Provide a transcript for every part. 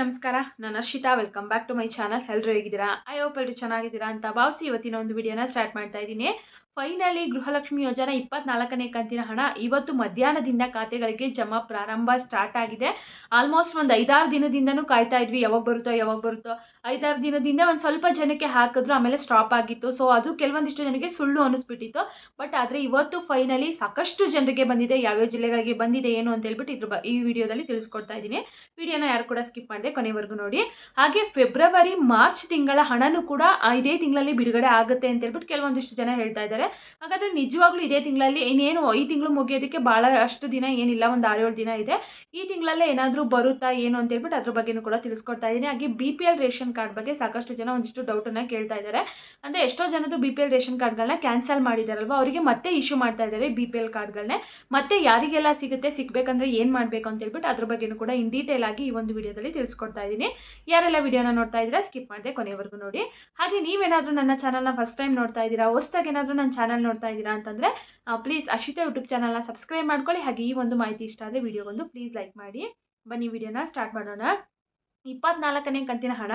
ನಮಸ್ಕಾರ, ನಾನು Arshitha. Welcome back to my channel ಎಲ್ಲರೂ ಹೇಗಿದ್ದೀರಾ? ಐ ಹೋಪ್ ಎಲ್ಲರೂ ಚೆನ್ನಾಗಿದ್ದೀರಾ ಅಂತ ಭಾವಿಸಿ ಇವತ್ತಿನ ಒಂದು ವಿಡಿಯೋನ ಸ್ಟಾರ್ಟ್ ಮಾಡ್ತಾ ಇದ್ದೀನಿ. ಫೈನಲಿ ಗೃಹಲಕ್ಷ್ಮಿ ಯೋಜನೆ ಇಪ್ಪತ್ನಾಲ್ಕನೇ ಕಂತಿನ ಹಣ ಇವತ್ತು ಮಧ್ಯಾಹ್ನದಿಂದ ಖಾತೆಗಳಿಗೆ ಜಮಾ ಪ್ರಾರಂಭ ಸ್ಟಾರ್ಟ್ ಆಗಿದೆ. ಆಲ್ಮೋಸ್ಟ್ ಒಂದು ಐದಾರು ದಿನದಿಂದನೂ ಕಾಯ್ತಾ ಇದ್ವಿ. ಯಾವಾಗ ಬರುತ್ತೋ ಯಾವಾಗ ಬರುತ್ತೋ. ಐದಾರು ದಿನದಿಂದ ಒಂದು ಸ್ವಲ್ಪ ಜನಕ್ಕೆ ಹಾಕಿದ್ರು, ಆಮೇಲೆ ಸ್ಟಾಪ್ ಆಗಿತ್ತು. ಸೊ ಅದು ಕೆಲವೊಂದಿಷ್ಟು ಜನಕ್ಕೆ ಸುಳ್ಳು ಅನ್ನಿಸ್ಬಿಟ್ಟಿತ್ತು ಬಟ್ ಆದರೆ ಇವತ್ತು ಫೈನಲಿ ಸಾಕಷ್ಟು ಜನರಿಗೆ ಬಂದಿದೆ. ಯಾವ್ಯಾವ ಜಿಲ್ಲೆಗಳಿಗೆ ಬಂದಿದೆ, ಏನು ಅಂತ ಹೇಳ್ಬಿಟ್ಟು ಇದ್ರ ಈ ವಿಡಿಯೋದಲ್ಲಿ ತಿಳಿಸ್ಕೊಡ್ತಾ ಇದ್ದೀನಿ. ವಿಡಿಯೋನ ಯಾರು ಕೂಡ ಸ್ಕಿಪ್ ಮಾಡಿದೆ ಕೊನೆವರೆಗೂ ನೋಡಿ. ಹಾಗೆ ಫೆಬ್ರವರಿ ಮಾರ್ಚ್ ತಿಂಗಳ ಹಣನೂ ಕೂಡ ಇದೇ ತಿಂಗಳಲ್ಲಿ ಬಿಡುಗಡೆ ಆಗುತ್ತೆ ಅಂತ ಹೇಳ್ಬಿಟ್ಟು ಕೆಲವೊಂದಿಷ್ಟು ಜನ ಹೇಳ್ತಾ ಇದ್ದಾರೆ. ಹಾಗಾದ್ರೆ ನಿಜವಾಗ್ಲೂ ಇದೇ ತಿಂಗಳಲ್ಲಿ ಇನ್ನೇನು ಈ ತಿಂಗಳು ಮುಗಿಯೋದಕ್ಕೆ ಬಹಳ ಅಷ್ಟು ದಿನ ಏನಿಲ್ಲ, ಒಂದು ಆರೇಳು ದಿನ ಇದೆ. ಈ ತಿಂಗಳಲ್ಲೇ ಏನಾದರೂ ಬರುತ್ತಾ, ಏನು ಅಂತ ಹೇಳ್ಬಿಟ್ಟು ಅದ್ರ ಬಗ್ಗೆನೂ ಕೂಡ ತಿಳಿಸ್ಕೊಡ್ತಾ ಇದ್ದೀನಿ. ಹಾಗೆ B P L ration card ಬಗ್ಗೆ ಸಾಕಷ್ಟು ಜನ ಒಂದಿಷ್ಟು ಡೌಟನ್ನು ಕೇಳ್ತಾ ಇದ್ದಾರೆ. ಅಂದರೆ ಎಷ್ಟೋ ಜನದ್ದು ಬಿ ಪಿ ಎಲ್ ರೇಷನ್ ಕಾರ್ಡ್ಗಳನ್ನ ಕ್ಯಾನ್ಸಲ್ ಮಾಡಿದಾರಲ್ವ? ಅವರಿಗೆ ಮತ್ತೆ ಇಶ್ಯೂ ಮಾಡ್ತಾ ಇದ್ದಾರೆ ಬಿ ಪಿ ಎಲ್ ಕಾರ್ಡ್ಗಳನ್ನೇ ಮತ್ತೆ ಯಾರಿಗೆಲ್ಲ ಸಿಗುತ್ತೆ, ಸಿಗಬೇಕಂದ್ರೆ ಏನು ಮಾಡಬೇಕು ಅಂತ ಹೇಳ್ಬಿಟ್ಟು ಅದ್ರ ಬಗ್ಗೆನೂ ಕೂಡ ಇನ್ ಡೀಟೇಲ್ ಆಗಿ ಈ ಒಂದು ವಿಡಿಯೋದಲ್ಲಿ ತಿಳಿಸ್ಕೊಡ್ತಾ ಇದ್ದೀನಿ. ಯಾರೆಲ್ಲ ವಿಡಿಯೋನ ನೋಡ್ತಾ ಇದ್ದೀರಾ ಸ್ಕಿಪ್ ಮಾಡಿದೆ ಕೊನೆವರೆಗೂ ನೋಡಿ. ಹಾಗೆ ನೀವೇನಾದರೂ ನನ್ನ ಚಾನಲ್ನ ಫಸ್ಟ್ ಟೈಮ್ ನೋಡ್ತಾ ಇದ್ದೀರಾ, ಹೊಸ್ದಾಗಿ ಏನಾದರೂ ನನ್ನ ಚಾನಲ್ ನೋಡ್ತಾ ಇದ್ದೀರಾ ಅಂತಂದರೆ ಪ್ಲೀಸ್ ಅಶಿತಾ ಯೂಟ್ಯೂಬ್ ಚಾನಲ್ನ ಸಬ್ಸ್ಕ್ರೈಬ್ ಮಾಡ್ಕೊಳ್ಳಿ. ಹಾಗೆ ಈ ಒಂದು ಮಾಹಿತಿ ಇಷ್ಟ ಆದರೆ ವಿಡಿಯೋಗೊಂದು ಪ್ಲೀಸ್ ಲೈಕ್ ಮಾಡಿ. ಬನ್ನಿ ವಿಡಿಯೋನ ಸ್ಟಾರ್ಟ್ ಮಾಡೋಣ. ಇಪ್ಪತ್ನಾಲ್ಕನೇ ಕಂತಿನ ಹಣ.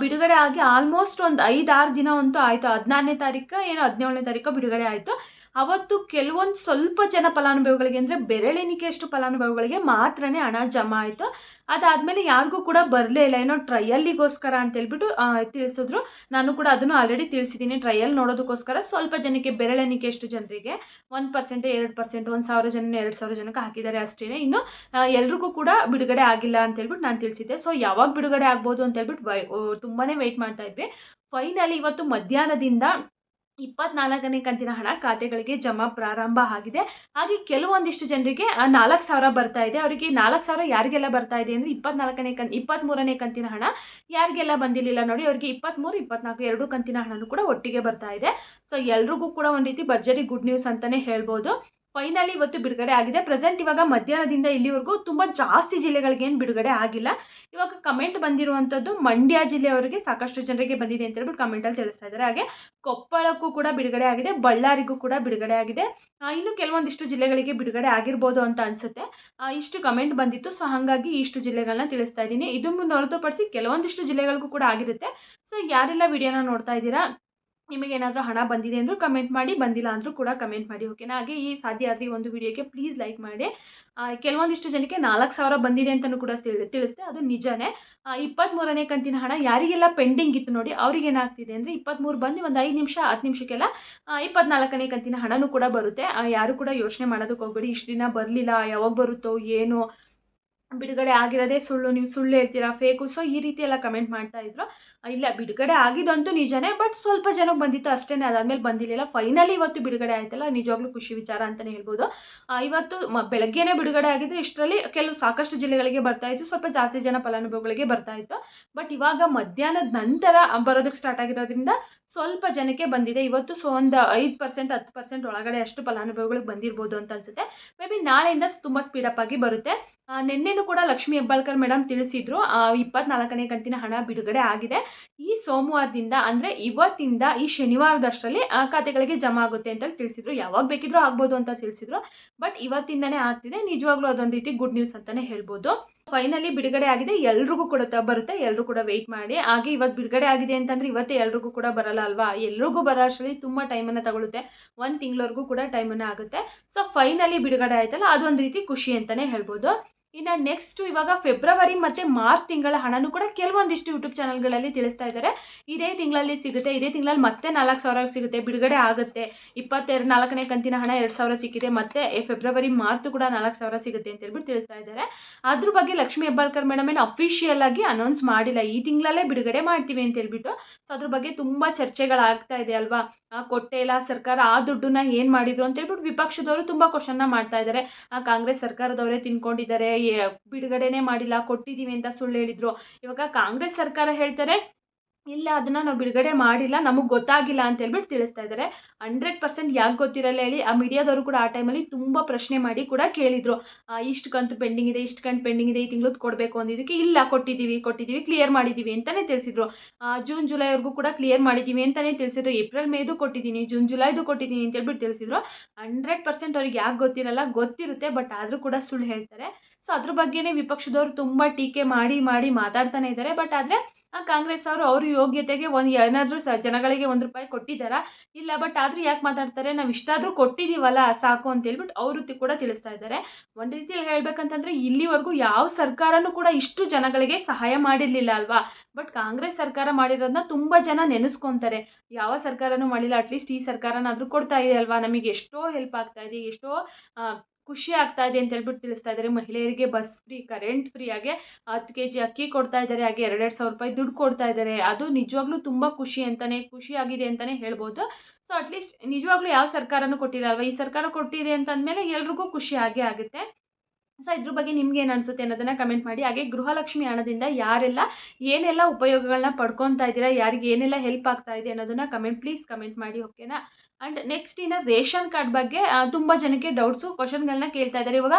ಬಿಡುಗಡೆ ಆಗಿ ಆಲ್ಮೋಸ್ಟ್ ಒಂದು ಐದಾರು ದಿನ ಅಂತೂ ಆಯಿತು. ಹದಿನಾರನೇ ತಾರೀಕು, ಏನು ಹದಿನೇಳನೇ ತಾರೀಕು ಬಿಡುಗಡೆ ಆಯಿತು. ಅವತ್ತು ಕೆಲವೊಂದು ಸ್ವಲ್ಪ ಜನ ಫಲಾನುಭವಿಗಳಿಗೆ ಅಂದರೆ ಬೆರಳೆಣಿಕೆಯಷ್ಟು ಫಲಾನುಭವಿಗಳಿಗೆ ಮಾತ್ರನೇ ಹಣ ಜಮಾ ಆಯಿತು. ಅದಾದಮೇಲೆ ಯಾರಿಗೂ ಕೂಡ ಬರಲೇ ಇಲ್ಲ. ಏನೋ ಟ್ರಯಲ್ಲಿಗೋಸ್ಕರ ಅಂತ ಹೇಳ್ಬಿಟ್ಟು ಆ, ತಿಳಿಸಿದ್ರು. ನಾನು ಕೂಡ ಅದನ್ನು ಆಲ್ರೆಡಿ ತಿಳಿಸಿದ್ದೀನಿ. ಟ್ರಯಲ್ ನೋಡೋದಕ್ಕೋಸ್ಕರ ಸ್ವಲ್ಪ ಜನಕ್ಕೆ ಬೆರಳೆಣಿಕೆಯಷ್ಟು ಜನರಿಗೆ ಒಂದು ಪರ್ಸೆಂಟ್ ಎರಡು ಪರ್ಸೆಂಟ್ ಒಂದು ಸಾವಿರ ಜನ ಎರಡು ಸಾವಿರ ಜನಕ್ಕೆ ಹಾಕಿದ್ದಾರೆ ಅಷ್ಟೇ ಇನ್ನು ಎಲ್ರಿಗೂ ಕೂಡ ಬಿಡುಗಡೆ ಆಗಿಲ್ಲ ಅಂತ ಹೇಳ್ಬಿಟ್ಟು ನಾನು ತಿಳಿಸಿದ್ದೆ. ಸೊ ಯಾವಾಗ ಬಿಡುಗಡೆ ಆಗ್ಬೋದು ಅಂತ ಹೇಳ್ಬಿಟ್ಟು ವೈ ತುಂಬಾ ವೆಯ್ಟ್ ಮಾಡ್ತಾ ಇದ್ವಿ. ಫೈನಲಿ ಇವತ್ತು ಮಧ್ಯಾಹ್ನದಿಂದ ಇಪ್ಪತ್ನಾಲ್ಕನೇ ಕಂತಿನ ಹಣ ಖಾತೆಗಳಿಗೆ ಜಮಾ ಪ್ರಾರಂಭ ಆಗಿದೆ. ಹಾಗೆ ಕೆಲವೊಂದಿಷ್ಟು ಜನರಿಗೆ ನಾಲ್ಕು ಸಾವಿರ ಬರ್ತಾ ಇದೆ. ಅವರಿಗೆ ನಾಲ್ಕು ಸಾವಿರ ಯಾರಿಗೆಲ್ಲ ಬರ್ತಾ ಇದೆ ಅಂದರೆ ಇಪ್ಪತ್ನಾಲ್ಕನೇ ಕನ್ ಇಪ್ಪತ್ತ್ಮೂರನೇ ಕಂತಿನ ಹಣ ಯಾರಿಗೆಲ್ಲ ಬಂದಿರಲಿಲ್ಲ ನೋಡಿ, ಅವರಿಗೆ ಇಪ್ಪತ್ತ್ಮೂರು ಇಪ್ಪತ್ನಾಲ್ಕು ಎರಡು ಕಂತಿನ ಹಣನೂ ಕೂಡ ಒಟ್ಟಿಗೆ ಬರ್ತಾ ಇದೆ. ಸೊ ಎಲ್ರಿಗೂ ಕೂಡ ಒಂದು ರೀತಿ ಭರ್ಜರಿ ಗುಡ್ ನ್ಯೂಸ್ ಅಂತಲೇ ಹೇಳ್ಬೋದು. ಫೈನಲಿ ಇವತ್ತು ಬಿಡುಗಡೆ ಆಗಿದೆ. ಪ್ರೆಸೆಂಟ್ ಇವಾಗ ಮಧ್ಯಾಹ್ನದಿಂದ ಇಲ್ಲಿವರೆಗೂ ತುಂಬ ಜಾಸ್ತಿ ಜಿಲ್ಲೆಗಳಿಗೆ ಏನು ಬಿಡುಗಡೆ ಆಗಿಲ್ಲ. ಇವಾಗ ಕಮೆಂಟ್ ಬಂದಿರುವಂಥದ್ದು ಮಂಡ್ಯ ಜಿಲ್ಲೆಯವರಿಗೆ ಸಾಕಷ್ಟು ಜನರಿಗೆ ಬಂದಿದೆ ಅಂತ ಹೇಳ್ಬಿಟ್ಟು ಕಮೆಂಟಲ್ಲಿ ತಿಳಿಸ್ತಾ ಇದ್ದಾರೆ. ಹಾಗೆ ಕೊಪ್ಪಳಕ್ಕೂ ಕೂಡ ಬಿಡುಗಡೆ ಆಗಿದೆ. ಬಳ್ಳಾರಿಗೂ ಕೂಡ ಬಿಡುಗಡೆ ಆಗಿದೆ. ಇನ್ನು ಕೆಲವೊಂದಿಷ್ಟು ಜಿಲ್ಲೆಗಳಿಗೆ ಬಿಡುಗಡೆ ಆಗಿರ್ಬೋದು ಅಂತ ಅನಿಸುತ್ತೆ. ಇಷ್ಟು ಕಮೆಂಟ್ ಬಂದಿತ್ತು. ಸೊ ಹಾಗಾಗಿ ಇಷ್ಟು ಜಿಲ್ಲೆಗಳನ್ನ ತಿಳಿಸ್ತಾ ಇದ್ದೀನಿ. ಇದನ್ನು ಹೊರತುಪಡಿಸಿ ಕೆಲವೊಂದಿಷ್ಟು ಜಿಲ್ಲೆಗಳಿಗೂ ಕೂಡ ಆಗಿರುತ್ತೆ. ಸೊ ಯಾರೆಲ್ಲ ವಿಡಿಯೋನ ನೋಡ್ತಾ ಇದ್ದೀರಾ ನಿಮಗೆ ಏನಾದರೂ ಹಣ ಬಂದಿದೆ ಅಂದರೂ ಕಮೆಂಟ್ ಮಾಡಿ, ಬಂದಿಲ್ಲ ಅಂದರೂ ಕೂಡ ಕಮೆಂಟ್ ಮಾಡಿ ಓಕೆನಾ ಹಾಗೆ ಈ ಸಾಧ್ಯ ಆದರೆ ಒಂದು ವಿಡಿಯೋಗೆ ಪ್ಲೀಸ್ ಲೈಕ್ ಮಾಡಿ. ಕೆಲವೊಂದಿಷ್ಟು ಜನಕ್ಕೆ ನಾಲ್ಕು ಸಾವಿರ ಬಂದಿದೆ ಅಂತಲೂ ಕೂಡ ತಿಳಿ ತಿಳಿಸ್ತೆ ಅದು ನಿಜನೇ. ಇಪ್ಪತ್ತ್ಮೂರನೇ ಕಂತಿನ ಹಣ ಯಾರಿಗೆಲ್ಲ ಪೆಂಡಿಂಗ್ ಇತ್ತು ನೋಡಿ ಅವ್ರಿಗೆ ಏನಾಗ್ತಿದೆ ಅಂದರೆ ಇಪ್ಪತ್ತ್ಮೂರು ಬಂದು ಒಂದು ಐದು ನಿಮಿಷ, ಹತ್ತು ನಿಮಿಷಕ್ಕೆಲ್ಲ ಇಪ್ಪತ್ನಾಲ್ಕನೇ ಕಂತಿನ ಹಣವೂ ಕೂಡ ಬರುತ್ತೆ. ಯಾರು ಕೂಡ ಯೋಚನೆ ಮಾಡೋದಕ್ಕೆ ಹೋಗ್ಬೇಡಿ, ಇಷ್ಟು ದಿನ ಬರಲಿಲ್ಲ, ಯಾವಾಗ ಬರುತ್ತೋ, ಏನು ಬಿಡುಗಡೆ ಆಗಿರೋದೇ ಸುಳ್ಳು, ನೀವು ಸುಳ್ಳು ಹೇಳ್ತೀರಾ ಫೇಕು ಸೊ ಈ ರೀತಿ ಎಲ್ಲ ಕಮೆಂಟ್ ಮಾಡ್ತಾ ಇದ್ರು. ಇಲ್ಲ, ಬಿಡುಗಡೆ ಆಗಿದ್ದಂತೂ ನಿಜನೇ ಬಟ್ ಸ್ವಲ್ಪ ಜನಕ್ಕೆ ಬಂದಿತ್ತು ಅಷ್ಟೇ ಅದಾದಮೇಲೆ ಬಂದಿರಲಿಲ್ಲ. ಫೈನಲಿ ಇವತ್ತು ಬಿಡುಗಡೆ ಆಯ್ತಲ್ಲ, ನಿಜವಾಗ್ಲೂ ಖುಷಿ ವಿಚಾರ ಅಂತಲೇ ಹೇಳ್ಬೋದು. ಇವತ್ತು ಬೆಳಗ್ಗೆನೇ ಬಿಡುಗಡೆ ಆಗಿದ್ರೆ ಇಷ್ಟರಲ್ಲಿ ಕೆಲವು ಸಾಕಷ್ಟು ಜಿಲ್ಲೆಗಳಿಗೆ ಬರ್ತಾ ಇತ್ತು, ಸ್ವಲ್ಪ ಜಾಸ್ತಿ ಜನ ಫಲಾನುಭವಿಗಳಿಗೆ ಬರ್ತಾ ಇತ್ತು. ಬಟ್ ಇವಾಗ ಮಧ್ಯಾಹ್ನದ ನಂತರ ಬರೋದಕ್ಕೆ ಸ್ಟಾರ್ಟ್ ಆಗಿರೋದ್ರಿಂದ ಸ್ವಲ್ಪ ಜನಕ್ಕೆ ಬಂದಿದೆ. ಇವತ್ತು ಸೊ ಒಂದು ಐದು ಪರ್ಸೆಂಟ್ ಹತ್ತು ಪರ್ಸೆಂಟ್ ಒಳಗಡೆ ಅಷ್ಟು ಫಲಾನುಭವಿಗಳಿಗೆ ಬಂದಿರ್ಬೋದು ಅಂತ ಅನ್ಸುತ್ತೆ. ಮೇ ಬಿ ನಾಳೆಯಿಂದ ತುಂಬ ಅಪ್ ಆಗಿ ಬರುತ್ತೆ. ನಿನ್ನೆನೂ ಕೂಡ ಲಕ್ಷ್ಮಿ ಹೆಬ್ಬಾಳ್ಕರ್ ಮೇಡಮ್ ತಿಳಿಸಿದ್ರು ಇಪ್ಪತ್ನಾಲ್ಕನೇ ಕಂತಿನ ಹಣ ಬಿಡುಗಡೆ ಆಗಿದೆ. ಈ ಸೋಮವಾರದಿಂದ ಅಂದರೆ ಇವತ್ತಿಂದ ಈ ಶನಿವಾರದಷ್ಟರಲ್ಲಿ ಖಾತೆಗಳಿಗೆ ಜಮಾ ಆಗುತ್ತೆ ಅಂತ ತಿಳಿಸಿದ್ರು. ಯಾವಾಗ ಬೇಕಿದ್ರೂ ಆಗ್ಬೋದು ಅಂತ ತಿಳಿಸಿದ್ರು. ಬಟ್ ಇವತ್ತಿಂದನೇ ಆಗ್ತಿದೆ. ನಿಜವಾಗ್ಲೂ ಅದೊಂದು ರೀತಿ ಗುಡ್ ನ್ಯೂಸ್ ಅಂತಲೇ ಹೇಳ್ಬೋದು. ಫೈನಲಿ ಬಿಡುಗಡೆ ಆಗಿದೆ, ಎಲ್ರಿಗೂ ಕೂಡ ಬರುತ್ತೆ ಎಲ್ಲರೂ ಕೂಡ ವೆಯ್ಟ್ ಮಾಡಿ. ಹಾಗೆ ಇವತ್ತು ಬಿಡುಗಡೆ ಆಗಿದೆ ಅಂತಂದ್ರೆ ಇವತ್ತೇ ಎಲ್ರಿಗೂ ಕೂಡ ಬರಲ್ಲ ಅಲ್ವಾ? ಎಲ್ರಿಗೂ ಬರೋ ಅಷ್ಟರಲ್ಲಿ ತುಂಬ ಟೈಮನ್ನು ತಗೊಳುತ್ತೆ. ಒಂದು ತಿಂಗಳವರೆಗೂ ಕೂಡ ಟೈಮನ್ನು ಆಗುತ್ತೆ. ಸೊ ಫೈನಲಿ ಬಿಡುಗಡೆ ಆಯ್ತಲ್ಲ, ಅದೊಂದು ರೀತಿ ಖುಷಿ ಅಂತಲೇ ಹೇಳ್ಬೋದು. ಇನ್ನು ನೆಕ್ಸ್ಟ್ ಇವಾಗ ಫೆಬ್ರವರಿ ಮತ್ತು ಮಾರ್ಚ್ ತಿಂಗಳ ಹಣನೂ ಕೂಡ ಕೆಲವೊಂದಿಷ್ಟು ಯೂಟ್ಯೂಬ್ ಚಾನಲ್ಗಳಲ್ಲಿ ತಿಳಿಸ್ತಾ ಇದ್ದಾರೆ. ಇದೇ ತಿಂಗಳಲ್ಲಿ ಸಿಗುತ್ತೆ ಇದೇ ತಿಂಗಳಲ್ಲಿ ಮತ್ತೆ ನಾಲ್ಕು ಸಾವಿರ ಸಿಗುತ್ತೆ ಬಿಡುಗಡೆ ಆಗುತ್ತೆ. ಇಪ್ಪತ್ತೆರಡು ನಾಲ್ಕನೇ ಕಂತಿನ ಹಣ ಎರಡು ಸಾವಿರ ಸಿಕ್ಕಿದೆ ಮತ್ತೆ ಫೆಬ್ರವರಿ ಮಾರ್ಚ್ ಕೂಡ ನಾಲ್ಕು ಸಾವಿರ ಸಿಗುತ್ತೆ ಅಂತ ಹೇಳ್ಬಿಟ್ಟು ತಿಳಿಸ್ತಾ ಇದ್ದಾರೆ. ಅದ್ರ ಬಗ್ಗೆ ಲಕ್ಷ್ಮೀ ಹೆಬ್ಬಾಳ್ಕರ್ ಮೇಡಮ್ ಏನು ಅಫಿಷಿಯಲ್ ಆಗಿ ಅನೌನ್ಸ್ ಮಾಡಿಲ್ಲ. ಈ ತಿಂಗಳಲ್ಲೇ ಬಿಡುಗಡೆ ಮಾಡ್ತೀವಿ ಅಂತ ಹೇಳ್ಬಿಟ್ಟು. ಸೊ ಅದ್ರ ಬಗ್ಗೆ ತುಂಬ ಚರ್ಚೆಗಳಾಗ್ತಾ ಇದೆ ಅಲ್ವಾ? ಕೊಟ್ಟೇ ಇಲ್ಲ ಸರ್ಕಾರ ಆ ದುಡ್ಡನ್ನ ಏನು ಮಾಡಿದ್ರು ಅಂತ ಹೇಳ್ಬಿಟ್ಟು ವಿಪಕ್ಷದವರು ತುಂಬ ಕ್ವಶನ್ನ ಮಾಡ್ತಾ ಇದ್ದಾರೆ. ಆ, ಕಾಂಗ್ರೆಸ್ ಸರ್ಕಾರದವರೇ ತಿನ್ಕೊಂಡಿದ್ದಾರೆ ಬಿಡುಗಡೆನೇ ಮಾಡಿಲ್ಲ ಕೊಟ್ಟಿದ್ದೀವಿ ಅಂತ ಸುಳ್ಳು ಹೇಳಿದ್ರು. ಇವಾಗ ಕಾಂಗ್ರೆಸ್ ಸರ್ಕಾರ ಹೇಳ್ತಾರೆ, ಇಲ್ಲ, ಅದನ್ನು ನಾವು ಬಿಡುಗಡೆ ಮಾಡಿಲ್ಲ, ನಮಗೆ ಗೊತ್ತಾಗಿಲ್ಲ ಅಂತ ಹೇಳ್ಬಿಟ್ಟು ತಿಳಿಸ್ತಾ ಇದ್ದಾರೆ ಹಂಡ್ರೆಡ್ ಪರ್ಸೆಂಟ್ ಯಾಕೆ ಗೊತ್ತಿರಲ್ಲ ಹೇಳಿ, ಆ ಮೀಡಿಯಾದವರು ಕೂಡ ಆ ಟೈಮಲ್ಲಿ ತುಂಬ ಪ್ರಶ್ನೆ ಮಾಡಿ ಕೂಡ ಕೇಳಿದರು. ಇಷ್ಟು ಕಂತು ಪೆಂಡಿಂಗ್ ಇದೆ, ಇಷ್ಟು ಕಂತು ಪೆಂಡಿಂಗ್ ಇದೆ, ಈ ತಿಂಗಳದ್ದು ಕೊಡಬೇಕು ಅಂದಿದ್ದಕ್ಕೆ, ಇಲ್ಲ ಕೊಟ್ಟಿದ್ದೀವಿ ಕೊಟ್ಟಿದ್ದೀವಿ ಕ್ಲಿಯರ್ ಮಾಡಿದ್ದೀವಿ ಅಂತಲೇ ತಿಳಿಸಿದ್ರು. ಜೂನ್, ಜುಲೈವರೆಗೂ ಕೂಡ ಕ್ಲಿಯರ್ ಮಾಡಿದ್ದೀವಿ ಅಂತಲೇ ತಿಳಿಸಿದ್ರು. ಏಪ್ರಿಲ್, ಮೇದು ಕೊಟ್ಟಿದ್ದೀನಿ ಜೂನ್, ಜುಲೈದು ಕೊಟ್ಟಿದ್ದೀನಿ ಅಂತ ಹೇಳ್ಬಿಟ್ಟು ತಿಳಿಸಿದ್ರು. ಹಂಡ್ರೆಡ್ ಪರ್ಸೆಂಟ್ ಅವ್ರಿಗೆ ಯಾಕೆ ಗೊತ್ತಿರಲ್ಲ, ಗೊತ್ತಿರುತ್ತೆ, ಬಟ್ ಆದರೂ ಕೂಡ ಸುಳ್ಳು ಹೇಳ್ತಾರೆ. ಸೊ ಅದ್ರ ಬಗ್ಗೆನೇ ವಿಪಕ್ಷದವರು ತುಂಬ ಟೀಕೆ ಮಾಡಿ ಮಾಡಿ ಮಾತಾಡ್ತಾನೆ ಇದ್ದಾರೆ ಬಟ್ ಆದರೆ ಕಾಂಗ್ರೆಸ್ ಅವರು ಅವ್ರ ಯೋಗ್ಯತೆಗೆ ಒಂದು ಏನಾದರೂ ಸ, ಜನಗಳಿಗೆ ಒಂದು ರೂಪಾಯಿ ಕೊಟ್ಟಿದ್ದಾರಾ? ಇಲ್ಲ ಬಟ್ ಆದರೂ ಯಾಕೆ ಮಾತಾಡ್ತಾರೆ? ನಾವು ಇಷ್ಟಾದರೂ ಕೊಟ್ಟಿದ್ದೀವಲ್ಲ ಸಾಕು ಅಂತ ಹೇಳ್ಬಿಟ್ಟು ಅವರು ಕೂಡ ತಿಳಿಸ್ತಾ ಇದ್ದಾರೆ ಒಂದು ರೀತಿಯಲ್ಲಿ ಹೇಳ್ಬೇಕಂತಂದ್ರೆ, ಇಲ್ಲಿವರೆಗೂ ಯಾವ ಸರ್ಕಾರನೂ ಕೂಡ ಇಷ್ಟು ಜನಗಳಿಗೆ ಸಹಾಯ ಮಾಡಿರಲಿಲ್ಲ ಅಲ್ವಾ? ಬಟ್ ಕಾಂಗ್ರೆಸ್ ಸರ್ಕಾರ ಮಾಡಿರೋದನ್ನ ತುಂಬ ಜನ ನೆನೆಸ್ಕೊತಾರೆ. ಯಾವ ಸರ್ಕಾರನೂ ಮಾಡಿಲ್ಲ ಅಟ್ಲೀಸ್ಟ್ ಈ ಸರ್ಕಾರನಾದರೂ ಕೊಡ್ತಾ ಇದೆ ಅಲ್ವಾ? ನಮಗೆ ಎಷ್ಟೋ ಹೆಲ್ಪ್ ಆಗ್ತಾ ಇದೆ, ಎಷ್ಟೋ ಖುಷಿ ಆಗ್ತಾ ಇದೆ ಅಂತ ಹೇಳ್ಬಿಟ್ಟು ತಿಳಿಸ್ತಾ ಇದ್ದಾರೆ. ಮಹಿಳೆಯರಿಗೆ ಬಸ್ ಫ್ರೀ ಕರೆಂಟ್ ಫ್ರೀ ಆಗಿ ಹತ್ತು ಕೆ ಜಿ ಅಕ್ಕಿ ಕೊಡ್ತಾ ಇದ್ದಾರೆ. ಹಾಗೆ ಎರಡೆರಡು ಸಾವಿರ ರೂಪಾಯಿ ದುಡ್ಡು ಕೊಡ್ತಾ ಇದ್ದಾರೆ. ಅದು ನಿಜವಾಗ್ಲೂ ತುಂಬ ಖುಷಿ ಅಂತಲೇ ಖುಷಿಯಾಗಿದೆ ಅಂತಲೇ ಹೇಳ್ಬೋದು. ಸೊ ಅಟ್ಲೀಸ್ಟ್ ನಿಜವಾಗ್ಲೂ ಯಾವ ಸರ್ಕಾರನೂ ಅಲ್ವಾ? ಈ ಸರ್ಕಾರ ಕೊಟ್ಟಿದೆ ಅಂತಂದಮೇಲೆ ಎಲ್ರಿಗೂ ಖುಷಿ ಆಗೇ ಆಗುತ್ತೆ. ಸೊ ಇದ್ರ ಬಗ್ಗೆ ನಿಮ್ಗೆ ಏನು ಅನಿಸುತ್ತೆ ಅನ್ನೋದನ್ನು ಕಮೆಂಟ್ ಮಾಡಿ. ಹಾಗೆ ಗೃಹಲಕ್ಷ್ಮಿ ಹಣದಿಂದ ಯಾರೆಲ್ಲ ಏನೆಲ್ಲ ಉಪಯೋಗಗಳನ್ನ ಪಡ್ಕೊತಾ ಇದ್ದೀರಾ, ಯಾರಿಗೆ ಏನೆಲ್ಲ ಹೆಲ್ಪ್ ಆಗ್ತಾ ಇದೆ ಅನ್ನೋದನ್ನು ಕಮೆಂಟ್ ಪ್ಲೀಸ್ ಕಮೆಂಟ್ ಮಾಡಿ ಓಕೆನಾ ಆ್ಯಂಡ್ ನೆಕ್ಸ್ಟ್ ಇನ್ನು ರೇಷನ್ ಕಾರ್ಡ್ ಬಗ್ಗೆ ತುಂಬ ಜನಕ್ಕೆ ಡೌಟ್ಸು ಕ್ವಶನ್ಗಳನ್ನ ಕೇಳ್ತಾ ಇದ್ದಾರೆ. ಇವಾಗ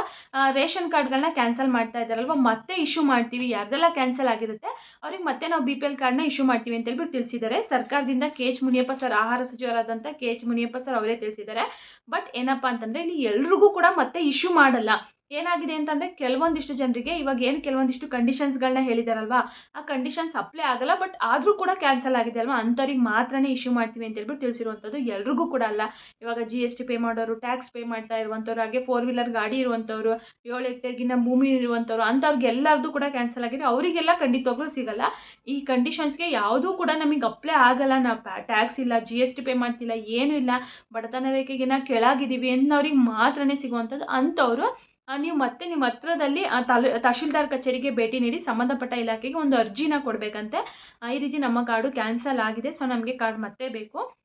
ರೇಷನ್ ಕಾರ್ಡ್ಗಳನ್ನ ಕ್ಯಾನ್ಸಲ್ ಮಾಡ್ತಾ ಇದ್ದಾರಲ್ವ ಮತ್ತೆ ಇಶ್ಯೂ ಮಾಡ್ತೀವಿ. ಯಾರ್ದೆಲ್ಲ ಕ್ಯಾನ್ಸಲ್ ಆಗಿರುತ್ತೆ, ಅವ್ರಿಗೆ ಮತ್ತೆ ನಾವು ಬಿ ಪಿ ಎಲ್ ಕಾರ್ಡ್ನ ಇಶ್ಯೂ ಮಾಡ್ತೀವಿ ಅಂತ ಹೇಳ್ಬಿಟ್ಟು ತಿಳಿಸಿದ್ದಾರೆ. ಸರ್ಕಾರದಿಂದ ಕೆ ಎಚ್ ಮುನಿಯಪ್ಪ ಸರ್ ಆಹಾರ ಸಚಿವರಾದಂಥ ಕೆ ಎಚ್ ಮುನಿಯಪ್ಪ ಸರ್ ಅವರೇ ತಿಳಿಸಿದ್ದಾರೆ. ಬಟ್ ಏನಪ್ಪ ಅಂತಂದರೆ, ಇಲ್ಲಿ ಎಲ್ರಿಗೂ ಕೂಡ ಮತ್ತೆ ಇಶ್ಯೂ ಮಾಡಲ್ಲ. ಏನಾಗಿದೆ ಅಂತಂದರೆ ಕೆಲವೊಂದಿಷ್ಟು ಜನರಿಗೆ ಇವಾಗ ಏನು ಕೆಲವೊಂದಿಷ್ಟು ಕಂಡೀಷನ್ಸ್ಗಳನ್ನ ಹೇಳಿದಾರಲ್ವಾ, ಆ ಕಂಡೀಷನ್ಸ್ ಅಪ್ಲೈ ಆಗಲ್ಲ ಬಟ್ ಆದರೂ ಕೂಡ ಕ್ಯಾನ್ಸಲ್ ಆಗಿದೆ ಅಲ್ವಾ? ಅಂಥವ್ರಿಗೆ ಮಾತ್ರನೇ ಇಶ್ಯೂ ಮಾಡ್ತೀವಿ ಅಂತ ಹೇಳ್ಬಿಟ್ಟು ತಿಳಿಸಿರುವಂಥದ್ದು ಎಲ್ರಿಗೂ ಕೂಡ ಅಲ್ಲ. ಇವಾಗ ಜಿ ಎಸ್ ಟಿ ಪೇ ಮಾಡೋರು ಟ್ಯಾಕ್ಸ್ ಪೇ ಮಾಡ್ತಾ ಇರುವಂಥವ್ರು, ಹಾಗೆ ಫೋರ್ ವೀಲರ್ ಗಾಡಿ ಇರುವಂಥವ್ರು, ಏಳು ಹೆಕ್ಟೇರ್ಗಿನ್ನ ಭೂಮಿ ಇರುವಂಥವ್ರು, ಅಂಥವ್ರಿಗೆ ಎಲ್ಲರದ್ದು ಕೂಡ ಕ್ಯಾನ್ಸಲ್ ಆಗಿದೆ. ಅವರಿಗೆಲ್ಲ ಖಂಡಿತವಾಗ್ಲೂ ಸಿಗಲ್ಲ. ಈ ಕಂಡೀಷನ್ಸ್ಗೆ ಯಾವುದೂ ಕೂಡ ನಮಗೆ ಅಪ್ಲೈ ಆಗಲ್ಲ. ನಾವು ಟ್ಯಾಕ್ಸ್ ಇಲ್ಲ ಜಿ ಎಸ್ ಟಿ ಪೇ ಮಾಡ್ತಿಲ್ಲ, ಏನೂ ಇಲ್ಲ, ಬಡತನ ರೇಖೆಗಿನ ಕೆಳಗಿದ್ದೀವಿ ಅನ್ನೋರಿಗೆ ಮಾತ್ರನೇ ಸಿಗುವಂಥದ್ದು ಅಂಥವ್ರು ನೀವು ಮತ್ತೆ ನಿಮ್ಮ ಹತ್ರದಲ್ಲಿ ತಹಶೀಲ್ದಾರ್ ಕಚೇರಿಗೆ ಭೇಟಿ ನೀಡಿ ಸಂಬಂಧಪಟ್ಟ ಇಲಾಖೆಗೆ ಒಂದು ಅರ್ಜಿನ ಕೊಡಬೇಕಂತೆ. ಈ ರೀತಿ ನಮ್ಮ ಕಾರ್ಡು ಕ್ಯಾನ್ಸಲ್ ಆಗಿದೆ. ಸೊ, ನಮಗೆ ಕಾರ್ಡ್ ಮತ್ತೆ ಬೇಕು.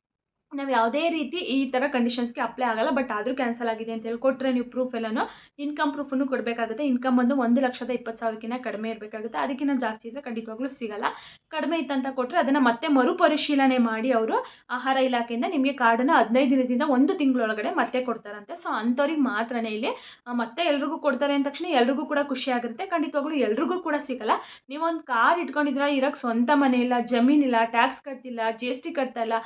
ನಾವು ಯಾವುದೇ ರೀತಿ ಈ ಥರ ಕಂಡೀಷನ್ಸ್ಗೆ ಅಪ್ಲೈ ಆಗಲ್ಲ ಬಟ್ ಆದರೂ ಕ್ಯಾನ್ಸಲ್ ಆಗಿದೆ ಅಂತ ಹೇಳಿ ಕೊಟ್ಟರೆ ನೀವು ಪ್ರೂಫ್ ಎಲ್ಲನೂ ಇನ್ಕಮ್ ಪ್ರೂಫನ್ನು ಕೊಡಬೇಕಾಗುತ್ತೆ. ಇನ್ಕಮ್ ಬಂದು ಒಂದು ಲಕ್ಷದ ಇಪ್ಪತ್ತು ಸಾವಿರಕ್ಕಿಂತ ಕಡಿಮೆ ಇರಬೇಕಾಗುತ್ತೆ. ಅದಕ್ಕಿಂತ ಜಾಸ್ತಿ ಇದ್ದರೆ ಖಂಡಿತವಾಗ್ಲೂ ಸಿಗಲ್ಲ. ಕಡಿಮೆ ಇತ್ತಂತ ಕೊಟ್ಟರೆ ಅದನ್ನು ಮತ್ತೆ ಮರುಪರಿಶೀಲನೆ ಮಾಡಿ ಅವರು ಆಹಾರ ಇಲಾಖೆಯಿಂದ ನಿಮಗೆ ಕಾರ್ಡನ್ನು ಹದಿನೈದು ದಿನದಿಂದ ಒಂದು ತಿಂಗಳೊಳಗಡೆ ಮತ್ತೆ ಕೊಡ್ತಾರಂತೆ. ಸೊ ಅಂಥವ್ರಿಗೆ ಮಾತ್ರನೇ ಇಲ್ಲಿ. ಮತ್ತೆ ಎಲ್ರಿಗೂ ಕೊಡ್ತಾರೆ ಅಂದ ತಕ್ಷಣ ಎಲ್ರಿಗೂ ಕೂಡ ಖುಷಿ ಆಗಿರುತ್ತೆ ಖಂಡಿತವಾಗ್ಲೂ ಎಲ್ರಿಗೂ ಕೂಡ ಸಿಗಲ್ಲ. ನೀವೊಂದು ಕಾರ್ ಇಟ್ಕೊಂಡಿದ್ರೆ ಇರೋಕ್ಕೆ ಸ್ವಂತ ಮನೆ ಇಲ್ಲ ಜಮೀನಿಲ್ಲ ಟ್ಯಾಕ್ಸ್ ಕಟ್ತಿಲ್ಲ ಜಿ ಎಸ್ ಟಿ ಕಟ್ತಾ ಇಲ್ಲ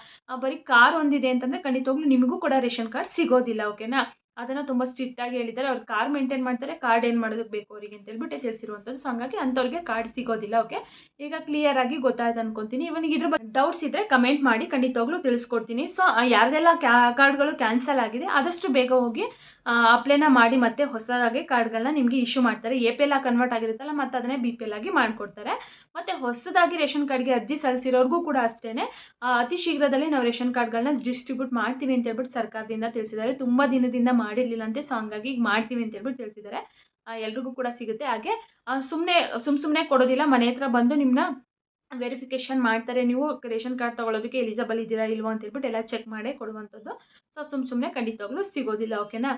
ಬರೀ ಕಾರ್ ಒಂದಿದೆ ಅಂತಂದರೆ ಖಂಡಿತವಾಗ್ಲೂ ನಿಮಗೂ ಕೂಡ ರೇಷನ್ ಕಾರ್ಡ್ ಸಿಗೋದಿಲ್ಲ, ಓಕೆನಾ? ಅದನ್ನು ತುಂಬ ಸ್ಟ್ರಿಕ್ಟಾಗಿ ಹೇಳಿದ್ದಾರೆ. ಅವ್ರು ಕಾರ್ ಮೇಂಟೈನ್ ಮಾಡ್ತಾರೆ ಕಾರ್ಡ್ ಏನು ಮಾಡೋದಕ್ಕೆ ಬೇಕು ಅವರಿಗೆ ಅಂತ ಹೇಳ್ಬಿಟ್ಟು ತಿಳಿಸಿರುವಂಥದ್ದು. ಸೊ ಹಂಗಾಗಿ ಅಂಥವ್ರಿಗೆ ಕಾರ್ಡ್ ಸಿಗೋದಿಲ್ಲ, ಓಕೆ? ಈಗ ಕ್ಲಿಯರ್ ಆಗಿ ಗೊತ್ತಾಯ್ತು ಅನ್ಕೊಂತೀನಿ. ಇವನಿಗೆ ಇದ್ರ ಬಗ್ಗೆ ಡೌಟ್ಸ್ ಇದ್ದರೆ ಕಮೆಂಟ್ ಮಾಡಿ ಖಂಡಿತವಾಗ್ಲೂ ತಿಳಿಸ್ಕೊಡ್ತೀನಿ. ಸೊ ಯಾರ್ದೆಲ್ಲ ಕ್ಯಾ, ಕಾರ್ಡ್ಗಳು ಕ್ಯಾನ್ಸಲ್ ಆಗಿದೆ, ಆದಷ್ಟು ಬೇಗ ಹೋಗಿ ಅಪ್ಲೈನ ಮಾಡಿ ಮತ್ತೆ ಹೊಸದಾಗಿ ಕಾರ್ಡ್ಗಳನ್ನ ನಿಮಗೆ ಇಶ್ಯೂ ಮಾಡ್ತಾರೆ. ಎ ಪಿ ಎಲ್ ಆಗಿ ಕನ್ವರ್ಟ್ ಆಗಿರುತ್ತಲ್ಲ, ಮತ್ತು ಅದನ್ನೇ ಬಿ ಪಿ ಎಲ್ ಆಗಿ ಮಾಡಿಕೊಡ್ತಾರೆ. ಮತ್ತು ಹೊಸದಾಗಿ ರೇಷನ್ ಕಾರ್ಡ್ಗೆ ಅರ್ಜಿ ಸಲ್ಲಿಸಿರೋರ್ಗೂ ಕೂಡ ಅಷ್ಟೇ ಅತಿ ಶೀಘ್ರದಲ್ಲೇ ನಾವು ರೇಷನ್ ಕಾರ್ಡ್ಗಳನ್ನ ಡಿಸ್ಟ್ರಿಬ್ಯೂಟ್ ಮಾಡ್ತೀವಿ ಅಂತ ಹೇಳ್ಬಿಟ್ಟು ಸರ್ಕಾರದಿಂದ ತಿಳಿಸಿದ್ದಾರೆ. ತುಂಬ ದಿನದಿಂದ ಮಾಡಿರಲಿಲ್ಲ ಅಂತ ಸೊ ಹಂಗಾಗಿ ಈಗ ಮಾಡ್ತೀವಿ ಅಂತ ಹೇಳ್ಬಿಟ್ಟು ತಿಳಿಸಿದ್ದಾರೆ. ಎಲ್ರಿಗೂ ಕೂಡ ಸಿಗುತ್ತೆ. ಹಾಗೆ ಸುಮ್ಮನೆ ಸುಮ್ಮ ಸುಮ್ಮನೆ ಕೊಡೋದಿಲ್ಲ, ಮನೆ ಹತ್ರ ಬಂದು ನಿಮ್ಮನ್ನ ವೆರಿಫಿಕೇಷನ್ ಮಾಡ್ತಾರೆ ನೀವು, ರೇಷನ್ ಕಾರ್ಡ್ ತೊಗೊಳೋದಕ್ಕೆ ಎಲಿಜಿಬಲ್ ಇದ್ದೀರಾ, ಇಲ್ವೋ ಅಂತ ಹೇಳ್ಬಿಟ್ಟು ಎಲ್ಲ ಚೆಕ್ ಮಾಡೇ ಕೊಡುವಂಥದ್ದು. ಸೊ ಸುಮ್ಮ ಸುಮ್ಮನೆ ಖಂಡಿತವಾಗ್ಲೂ ಸಿಗೋದಿಲ್ಲ ಓಕೆನಾ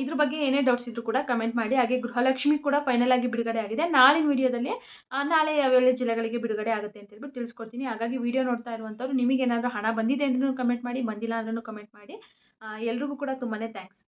ಇದ್ರ ಬಗ್ಗೆ ಏನೇ ಡೌಟ್ಸ್ ಇದ್ರೂ ಕೂಡ ಕಮೆಂಟ್ ಮಾಡಿ. ಹಾಗೆ ಗೃಹಲಕ್ಷ್ಮಿ ಕೂಡ ಫೈನಲ್ ಆಗಿ ಬಿಡುಗಡೆ ಆಗಿದೆ. ನಾಳಿನ ವಿಡಿಯೋದಲ್ಲಿ ನಾಳೆ ಯಾವ್ಯಾವ ಜಿಲ್ಲೆಗಳಿಗೆ ಬಿಡುಗಡೆ ಆಗುತ್ತೆ ಅಂತ ಹೇಳ್ಬಿಟ್ಟು ತಿಳಿಸ್ಕೊಡ್ತೀನಿ. ಹಾಗಾಗಿ ವಿಡಿಯೋ ನೋಡ್ತಾ ಇರುವಂಥವ್ರು ನಿಮಗೇನಾದರೂ ಹಣ ಬಂದಿದೆ ಅಂದ್ರೂ ಕಮೆಂಟ್ ಮಾಡಿ, ಬಂದಿಲ್ಲ ಅಂದ್ರೂ ಕಮೆಂಟ್ ಮಾಡಿ. ಎಲ್ರಿಗೂ ಕೂಡ ತುಂಬಾ ಥ್ಯಾಂಕ್ಸ್